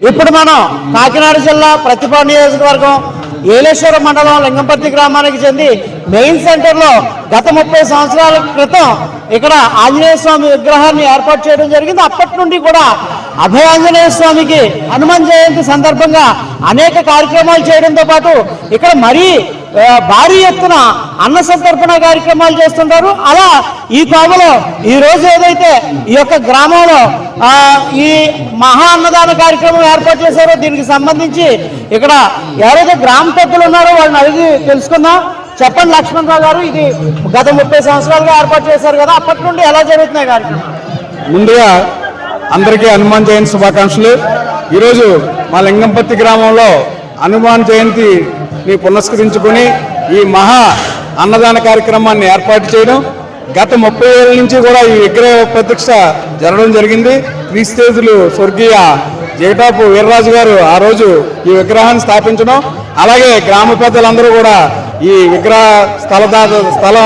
ఇప్పుడు మనం కాకినాడ జిల్లా ప్రతిభా నియోజకవర్గం ఏలేశ్వరం మండలం లింగంపర్తి గ్రామానికి చెంది మెయిన్ సెంటర్లో గత ముప్పై సంవత్సరాల క్రితం ఇక్కడ ఆంజనేయ స్వామి విగ్రహాన్ని ఏర్పాటు చేయడం జరిగింది. అప్పటి నుండి కూడా అభయాంజనేయ స్వామికి హనుమాన్ జయంతి సందర్భంగా అనేక కార్యక్రమాలు చేయడంతో పాటు ఇక్కడ మరీ భారీ ఎత్తున అన్న సంతర్పణ కార్యక్రమాలు చేస్తుంటారు. అలా ఈ కోవలో ఈ రోజు ఏదైతే ఈ యొక్క గ్రామంలో ఈ మహా అన్నదాన కార్యక్రమం ఏర్పాటు చేశారో దీనికి సంబంధించి ఇక్కడ ఎవరైతే గ్రామ పెద్దలు ఉన్నారో వాళ్ళని అడిగి తెలుసుకుందాం. చెప్పండి లక్ష్మణరావు గారు ఇది గత ముప్పై సంవత్సరాలుగా ఏర్పాటు చేశారు కదా అప్పటి నుండి ఎలా జరుగుతున్నాయి కార్యక్రమం ముందుగా అందరికీ హనుమాన్ జయంతి శుభాకాంక్షలు. ఈరోజు మా లింగంపత్తి గ్రామంలో హనుమాన్ జయంతిని పునస్కరించుకుని ఈ మహా అన్నదాన కార్యక్రమాన్ని ఏర్పాటు చేయడం గత ముప్పై ఏళ్ళ నుంచి కూడా ఈ విగ్రహ ప్రతిష్ట జరగడం జరిగింది. క్రీస్తేజులు స్వర్గీయ జగటాపు వీర్రాజు గారు ఆ రోజు ఈ విగ్రహాన్ని స్థాపించడం అలాగే గ్రామ పెద్దలందరూ కూడా ఈ విగ్రహ స్థల స్థల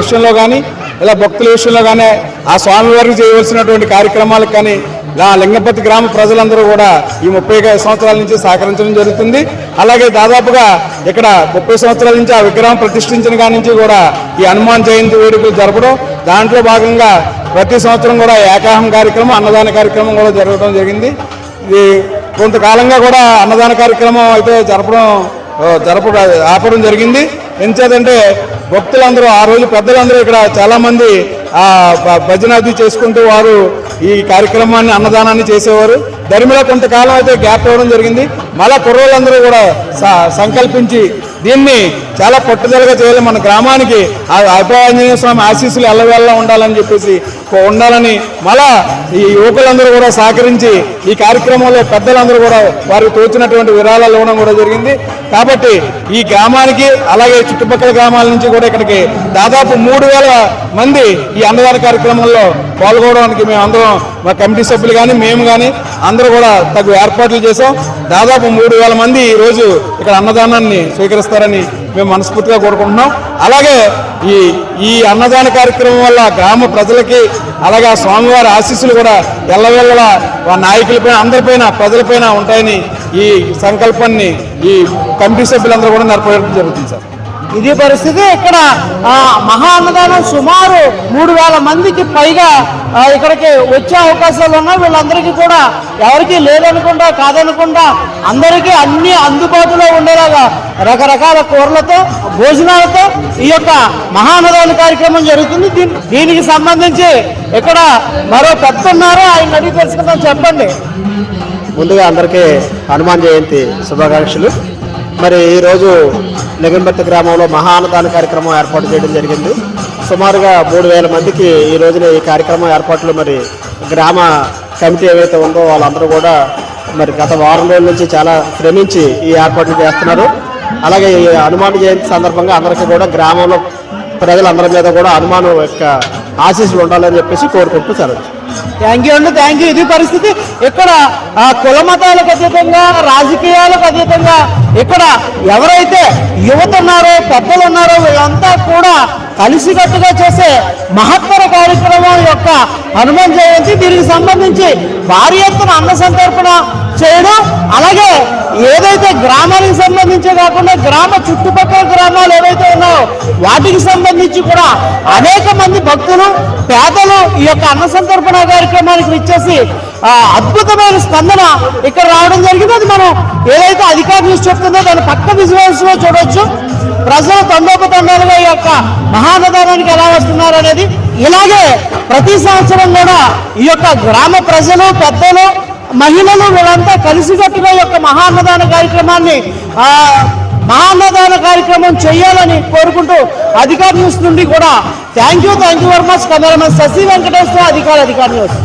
విషయంలో కానీ ఇలా భక్తుల విషయంలో కానీ ఆ స్వామివారికి చేయవలసినటువంటి కార్యక్రమాలకు కానీ ఇలా లింగపతి గ్రామ ప్రజలందరూ కూడా ఈ ముప్పై సంవత్సరాల నుంచి సహకరించడం జరుగుతుంది. అలాగే దాదాపుగా ఇక్కడ ముప్పై సంవత్సరాల నుంచి ఆ విగ్రహం ప్రతిష్ఠించిన కాడి నుంచి కూడా ఈ హనుమాన్ జయంతి వేడుకలు జరపడం దాంట్లో భాగంగా ప్రతి సంవత్సరం కూడా ఏకాహం కార్యక్రమం అన్నదాన కార్యక్రమం కూడా జరగడం జరిగింది. ఇది కొంతకాలంగా కూడా అన్నదాన కార్యక్రమం అయితే జరపడం జరపడం జరప ఆపడం జరిగింది. ఎంచేదంటే భక్తులందరూ ఆ రోజు పెద్దలందరూ ఇక్కడ చాలామంది భజనాది భ- చేసుకుంటూ వారు ఈ కార్యక్రమాన్ని అన్నదానాన్ని చేసేవారు. దరిమిలో కొంతకాలం అయితే గ్యాప్ ఇవ్వడం జరిగింది. మళ్ళా కుర్రోళ్ళందరూ కూడా స- సంకల్పించి దీన్ని చాలా పట్టుదలగా చేయాలి. మన గ్రామానికి ఆ స్వామి ఆశీస్సులు ఎల్లవేళ్ళ ఉండాలని చెప్పేసి ఉండాలని మళ్ళా ఈ యువకులందరూ కూడా సహకరించి ఈ కార్యక్రమంలో పెద్దలందరూ కూడా వారికి తోచినటువంటి విరాళాలు ఇవ్వడం కూడా జరిగింది. కాబట్టి ఈ గ్రామానికి అలాగే చుట్టుపక్కల గ్రామాల నుంచి కూడా ఇక్కడికి దాదాపు మూడు వేల మంది ఈ అన్నదాన కార్యక్రమంలో పాల్గొనడానికి మేము అందరం మా కమిటీ సభ్యులు కానీ మేము కానీ అందరూ కూడా తగు ఏర్పాట్లు చేసాం దాదాపు మూడు వేల మంది ఈ రోజు ఇక్కడ అన్నదానాన్ని స్వీకరిస్తారని మేము మనస్ఫూర్తిగా కోరుకుంటున్నాం. అలాగే ఈ ఈ అన్నదాన కార్యక్రమం వల్ల గ్రామ ప్రజలకి అలాగే ఆ స్వామివారి ఆశీస్సులు కూడా ఎల్లవెల్లలా నాయకులపైన అందరిపైన ప్రజలపైన ఉంటాయని ఈ సంకల్పాన్ని ఈ కమిటీ సభ్యులందరూ కూడా నెరవేర్చడం జరుగుతుంది సార్. ఇది పరిస్థితి. ఇక్కడ మహా అన్నదానం సుమారు మూడు వేల మందికి పైగా ఇక్కడికి వచ్చే అవకాశాలు ఉన్నాయి. వీళ్ళందరికీ కూడా ఎవరికి లేదనుకుండా కాదనుకుంటా అందరికీ అన్ని అందుబాటులో ఉండేలాగా రకరకాల కూరలతో భోజనాలతో ఈ యొక్క మహా కార్యక్రమం జరుగుతుంది. దీని- దీనికి సంబంధించి ఇక్కడ మరో పెద్ద ఉన్నారు? ఆయన అడిగి తెలుసుకుందాం. చెప్పండి. ముందుగా అందరికీ హనుమాన్ జయంతి శుభాకాంక్షలు. మరి ఈరోజు లింగంపత్తి గ్రామంలో మహానదాన కార్యక్రమం ఏర్పాటు చేయడం జరిగింది. సుమారుగా మూడు వేల మందికి ఈ రోజున ఈ కార్యక్రమం ఏర్పాట్లు మరి గ్రామ కమిటీ ఏవైతే ఉందో వాళ్ళందరూ కూడా మరి గత వారం రోజుల నుంచి చాలా శ్రమించి ఈ ఏర్పాట్లు చేస్తున్నారు. అలాగే ఈ హనుమాన్ జయంతి సందర్భంగా అందరికీ కూడా గ్రామంలో ప్రజలందరి మీద కూడా హనుమాన్ యొక్క ఆశీస్సులు ఉండాలని చెప్పేసి కోరుకుంటూ సెలవు. థ్యాంక్ యూ అండి థ్యాంక్ యూ ఇది పరిస్థితి ఇక్కడ కుల మతాలకు అతీతంగా రాజకీయాలకు అతీతంగా ఇక్కడ ఎవరైతే యువత ఉన్నారో పెద్దలు ఉన్నారో వీళ్ళంతా కూడా కలిసికట్టుగా చేసే మహత్తర కార్యక్రమం యొక్క హనుమాన్ జయంతి. దీనికి సంబంధించి భారీ ఎత్తున అన్న సంతర్పణ చేయడం అలాగే ఏదైతే గ్రామానికి సంబంధించి కాకుండా గ్రామ చుట్టుపక్కల గ్రామాలు ఏవైతే ఉన్నాయో వాటికి సంబంధించి కూడా అనేక మంది భక్తులు పేదలు ఈ యొక్క అన్న సంతర్పణ కార్యక్రమానికి ఇచ్చేసి అద్భుతమైన స్పందన ఇక్కడ రావడం జరిగింది. అది మనం ఏదైతే అధికారులు చెప్తుందో దాని పక్క విజువల్స్లో చూడవచ్చు ప్రజలు తండోపతండాలుగా ఈ యొక్క మహానదానానికి ఎలా వస్తున్నారు అనేది ఇలాగే ప్రతి సంవత్సరం కూడా ఈ యొక్క గ్రామ ప్రజలు పెద్దలు మహిళలు వీళ్ళంతా కలిసికట్టుగా ఈ యొక్క మహాన్నదాన కార్యక్రమాన్ని మహాన్నదాన కార్యక్రమం చేయాలని కోరుకుంటూ అధికార న్యూస్ నుండి కూడా thank you thank you very much cameraman Sasi Venkateswara Adhikara Adhikara news